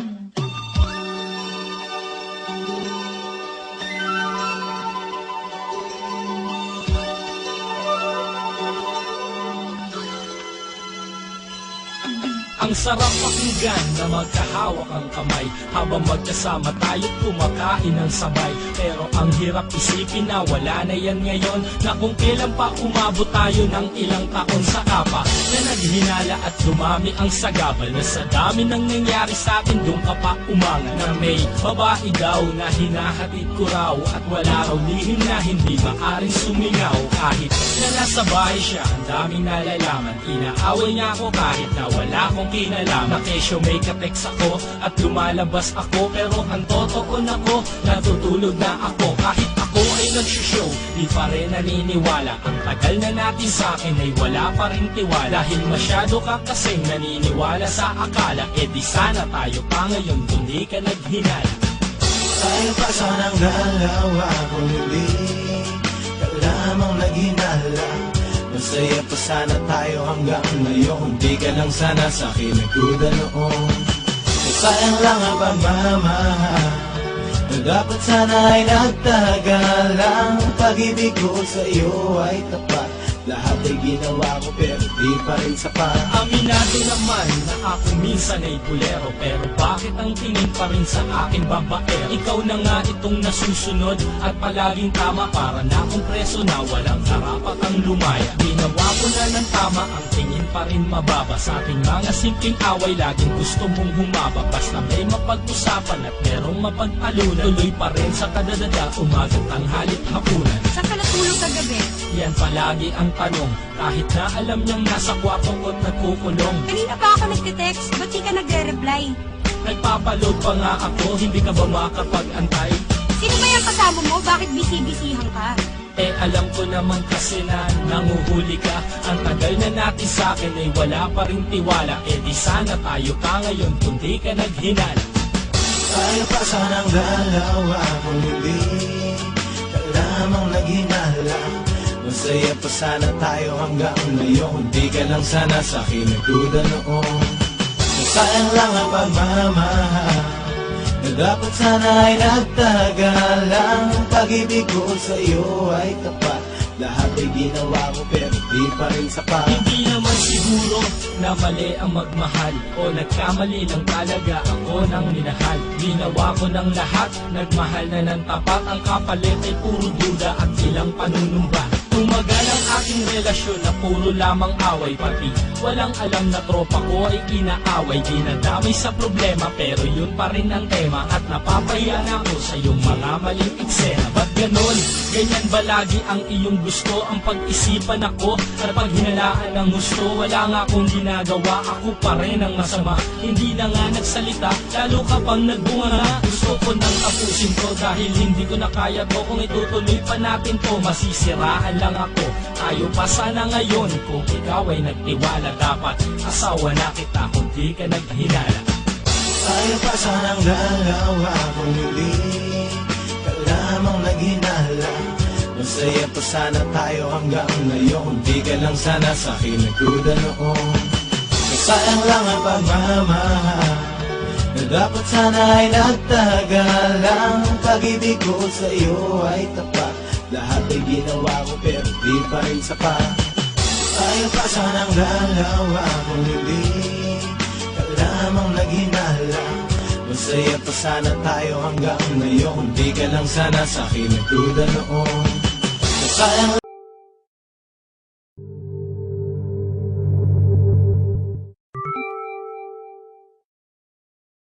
Mm-hmm. Ang sarap pakinggan na magkahawak ang kamay. Habang magkasama tayo kumakain ng sabay. Pero ang hirap isipin na wala na yan ngayon. Na kung kailan pa umabot tayo ng ilang taon sa kapa. Na naghinala at dumami ang sagabal. Na sa dami ng nangyari sa atin doon ka pa umanga. Na may babae daw na hinahatid ko raw. At wala raw lihim na hindi maaring sumingaw. Kahit na nasa bahay siya ang daming nalalaman. Inaaway niya ako kahit na wala akong kinalaman Na kesyo may kateks ako at lumalabas ako. Pero ang totoo na ko, natutulog na ako. Kahit ako ay nagsishow, di pa rin naniniwala. Ang tagal na natin sa akin ay wala pa rin tiwala. Dahil masyado ka kasing naniniwala sa akala E di sana tayo pa ngayon kung di ka naghinala. Tayo pa sanang dalawa kung hindi ka lamang naghinala Masaya pa sana tayo hanggang ngayon. Di ka lang sana sa akin nagduda noon Sayang lang ang pagmamahal Na dapat sana ay nagtagal. Lang Pag-ibig ko sa iyo ay tapat Lahat ay ginawa ko pero di pa rin sapat. Aminado naman na ako minsan ay bulero Pero bakit ang tingin pa rin sa akin babaero Ikaw na nga itong nasusunod at palaging tama Para na akong preso na walang karapatang lumaya. Ginawa ko na ng tama ang tingin pa rin mababa Sa ating mga simpleng away laging gusto mong humaba Basta may mapag-usapan at merong mapagtalunan Tuloy pa rin sa kadadada umagang tanghalit hapunan Saan ka natulog kagabi? Yan palagi ang tanong Kahit na alam niyang nasa kwarto ko't nagkukulong Kanina pa ako nagtitext, ba't di ka nagre-reply? Nagpapaload pa nga ako, hindi ka ba makapag-antay? Sino ba yung kasama mo? Bakit busy-busyhan ka? Eh alam ko naman kasi na nanguhuli ka. Ang tagal na natin sa akin ay wala pa rin tiwala. Eh di sana tayo pa ngayon kung di ka naghinala. Tayo pa sanang dalawa kung hindi ka lamang naghinala. Masaya pa sana tayo hanggang ngayon. Di ka lang sana sa akin nagduda noon. Sayang lang ang pagmamahal dapat sana ay nagtagal lang Pag-ibig ko sa iyo ay tapat. Lahat ay ginawa ko pero di pa rin sapat. Hindi naman siguro na mali ang magmahal O nagkamali lang talaga ako ng minahal. Ginawa ko ng lahat, nagmahal na ng tapat. Ang kapalit ay puro duda at ilang panunumba Tumagal ang aking relasyon na puro lamang away Pati. Walang alam na tropa ko ay inaaway. Di nadamay sa problema pero yun pa rin ang tema. At napapahiya na ako sa iyong mga maling eksena. Ba't ganon? Ganyan ba lagi ang iyong gusto? Ang pag-isipan ako at pag hinalaan ng gusto. Wala nga akong ginagawa, ako pa rin ang masama. Hindi na nga nagsalita, lalo ka pang nagbunga nga Gusto ko nang tapusin to dahil hindi ko na kaya to. Kung itutuloy pa natin to, masisiraan lang ako. Tayo pa sana ngayon. Kung ikaw ay nagtiwala Dapat asawa na kita. Kung di ka naghinala Tayo pa sanang dalawa kung hindi ka lamang naghinala. Masaya pa sana tayo hanggang ngayon. Di ka lang sana sa akin nagduda noon. Sayang lang ang pagmamahal Na dapat sana ay nagtagal. Lang Pag-ibig ko sa iyo ay tapat Lahat ay ginawa ko pero di pa rin sapat. Tayo pa sanang dalawa kung hindi. Ka lamang naghinala. Masaya pa sana tayo hanggang ngayon. Di ka lang sana sa akin nagduda noon. Sayang